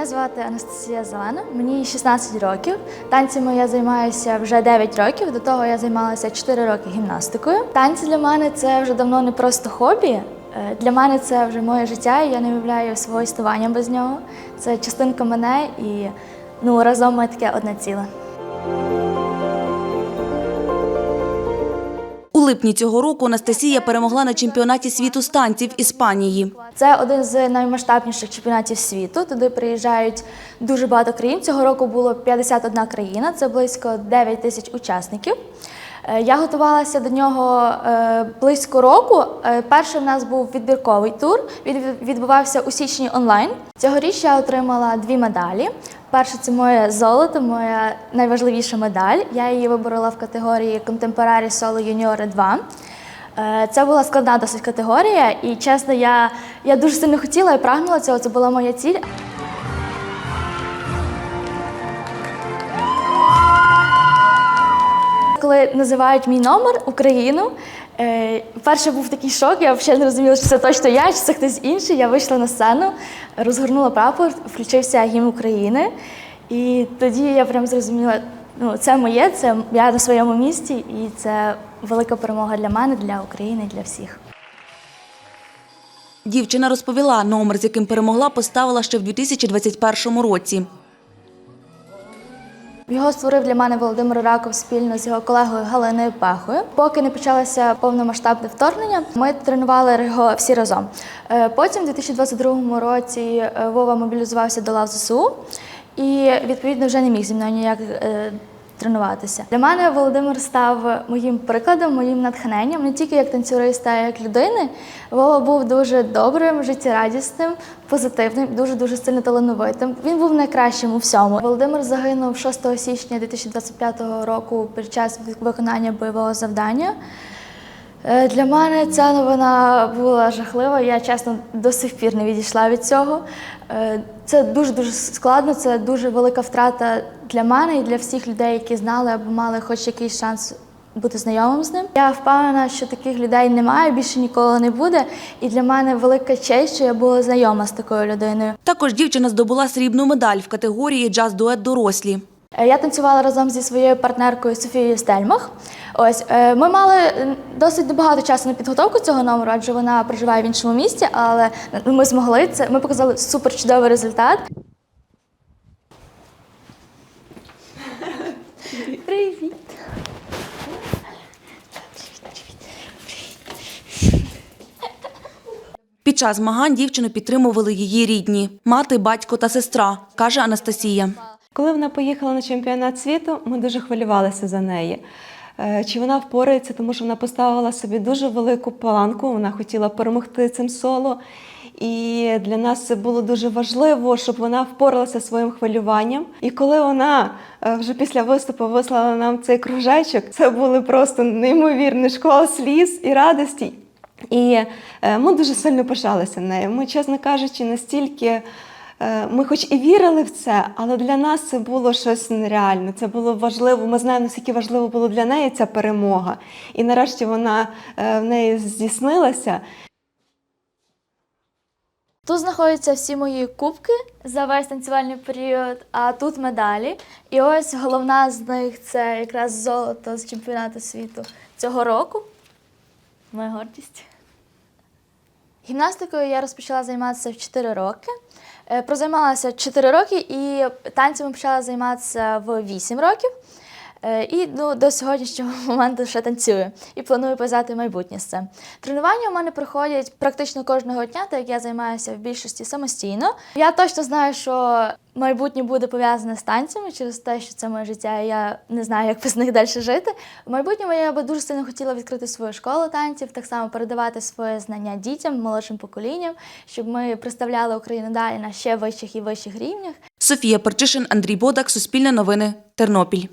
Мене звати Анастасія Зелена, мені 16 років. Танцями я займаюся вже 9 років. До того я займалася 4 роки гімнастикою. Танці для мене це вже давно не просто хобі. Е, Для мене це вже моє життя, і я не уявляю свого існування без нього. Це частинка мене і ну, разом ми таке одне ціле. Липні цього року Анастасія перемогла на чемпіонаті світу з танців Іспанії. Це один з наймасштабніших чемпіонатів світу. Туди приїжджають дуже багато країн. Цього року було 51 країна, це близько 9 тисяч учасників. Е, Я готувалася до нього е, близько року. Е, Перший в нас був відбірковий тур. Він відбувався у січні онлайн. Цьогоріч я отримала дві медалі. Перше це моє золото, моя найважливіша медаль. Я її виборола в категорії Contemporary Solo Junior 2. Е, Це була складна досить категорія, і чесно, я, я дуже сильно хотіла і прагнула цього. Це була моя ціль. Коли називають мій номер Україну, е, перше був такий шок. Я взагалі не розуміла, чи це точно я, чи це хтось інший. Я вийшла на сцену, розгорнула прапор, включився гімн України. І тоді я прям зрозуміла, ну це моє, це я на своєму місці, і це велика перемога для мене, для України, для всіх. Дівчина розповіла, номер, з яким перемогла, поставила ще в 2021 році. Його створив для мене Володимир Раков спільно з його колегою Галиною Пахою. Поки не почалося повномасштабне вторгнення, ми тренували його всі разом. Е, Потім, у 2022 році, е, Вова мобілізувався до лав ЗСУ і відповідно вже не міг зі мною ніяк е, тренуватися. Для мене Володимир став моїм прикладом, моїм натхненням, не тільки як танцюриста, а як людини. Вова був дуже добрим, життєрадісним, позитивним, дуже дуже сильно талановитим. Він був найкращим у всьому. Володимир загинув 6 січня 2025 року під час виконання бойового завдання. Е, Для мене ця новина була жахлива. Я чесно до сих пір не відійшла від цього. Е, Це дуже дуже складно, це дуже велика втрата для мене і для всіх людей, які знали або мали хоч якийсь шанс бути знайомим з ним. Я впевнена, що таких людей немає, більше ніколи не буде. І для мене велика честь, що я була знайома з такою людиною. Також дівчина здобула срібну медаль в категорії джаз-дует дорослі. Е, Я танцювала разом зі своєю партнеркою Софією Стельмах. Ось е, ми мали досить небагато часу на підготовку цього номеру, адже вона проживає в іншому місті, але ми змогли це. Ми показали супер чудовий результат. Привіт! Під час змагань дівчину підтримували її рідні – мати, батько та сестра, каже Анастасія. Коли вона поїхала на чемпіонат світу, ми дуже хвилювалися за неї. Е, Чи вона впорається, тому що вона поставила собі дуже велику планку, вона хотіла перемогти цим соло. І для нас це було дуже важливо, щоб вона впоралася своїм хвилюванням. І коли вона е, вже після виступу вислала нам цей кружечок, це були просто неймовірні школа сліз і радості. І е, ми дуже сильно пишалися нею. Ми, чесно кажучи, настільки. Е, Ми хоч і вірили в це, але для нас це було щось нереальне. Це було важливо. Ми знаємо, наскільки важливо було для неї ця перемога. І нарешті вона е, в неї здійснилася. Тут знаходяться всі мої кубки за весь танцювальний період, а тут медалі. І ось головна з них це якраз золото з чемпіонату світу цього року. Моя гордість. Гімнастикою я розпочала займатися в 4 роки. Е, Прозаймалася 4 роки і танцями почала займатися в 8 років. Е, І ну, до сьогоднішнього моменту ще танцюю і планую пов'язати майбутнє з цим. Тренування у мене проходять практично кожного дня, так як я займаюся в більшості самостійно. Я точно знаю, що майбутнє буде пов'язане з танцями через те, що це моє життя, і я не знаю, як без них далі жити. В майбутньому я би дуже сильно хотіла відкрити свою школу танців, так само передавати своє знання дітям, молодшим поколінням, щоб ми представляли Україну далі на ще вищих і вищих рівнях. Софія Перчишин, Андрій Бодак, Суспільне новини, Тернопіль.